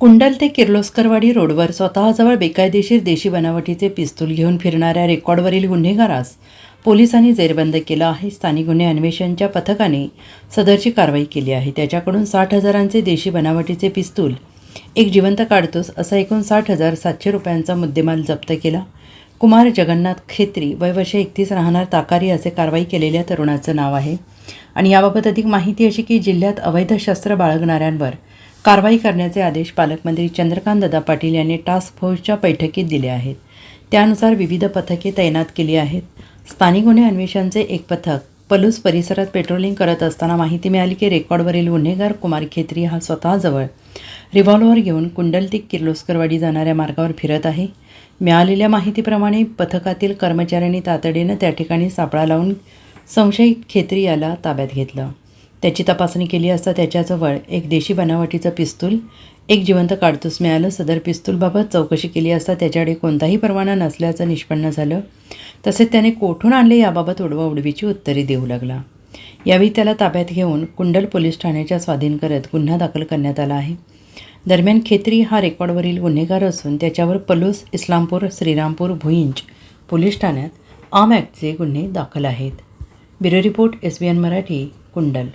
कुंडल ते किर्लोस्करवाडी रोडवर स्वतःजवळ बेकायदेशीर देशी बनावटीचे पिस्तूल घेऊन फिरणाऱ्या रेकॉर्डवरील गुन्हेगारास पोलिसांनी जेरबंद केलं आहे. स्थानिक गुन्हे अन्वेषणच्या पथकाने सदरची कारवाई केली आहे. त्याच्याकडून साठ हजारांचे देशी बनावटीचे पिस्तूल एक जिवंत काढतोस असा एकूण साठ हजार सातशे रुपयांचा मुद्देमाल जप्त केला. कुमार जगन्नाथ खेत्री वय वर्ष एकतीस राहणार ताकारी असे कारवाई केलेल्या तरुणाचं नाव आहे. आणि याबाबत अधिक माहिती अशी की जिल्ह्यात अवैध शस्त्र बाळगणाऱ्यांवर कारवाई करण्याचे आदेश पालकमंत्री चंद्रकांत दादा पाटील यांनी टास्क फोर्सच्या बैठकीत दिले आहेत. त्यानुसार विविध पथके तैनात केली आहेत. स्थानिक गुन्हे अन्वेषणचे एक पथक पलूस परिसरात पेट्रोलिंग करत असताना माहिती मिळाली की रेकॉर्डवरील गुन्हेगार कुमार खेत्री हा स्वतःजवळ रिव्हॉल्वर घेऊन कुंडल ते किर्लोस्करवाडी जाणाऱ्या मार्गावर फिरत आहे. मिळालेल्या माहितीप्रमाणे पथकातील कर्मचाऱ्यांनी तातडीनं त्या ठिकाणी सापळा लावून संशयित खेत्री याला ताब्यात घेतलं. त्याची तपासणी केली असता त्याच्याजवळ एक देशी बनावटीचं पिस्तूल एक जिवंत काडतूस मिळालं. सदर पिस्तूलबाबत चौकशी केली असता त्याच्याकडे कोणताही परवाना नसल्याचं निष्पन्न झालं. तसेच त्याने कोठून आणले याबाबत उडवाउडवीची उत्तरे देऊ लागला. यावेळी त्याला ताब्यात घेऊन कुंडल पोलीस ठाण्याच्या स्वाधीन करत गुन्हा दाखल करण्यात आला आहे. दरम्यान खेत्री हा रेकॉर्डवरील गुन्हेगार असून त्याच्यावर पलूस इस्लामपूर श्रीरामपूर भुईंच पोलीस ठाण्यात आम ॲक्टचे गुन्हे दाखल आहेत. Bureau report S B N Marathi Kundal.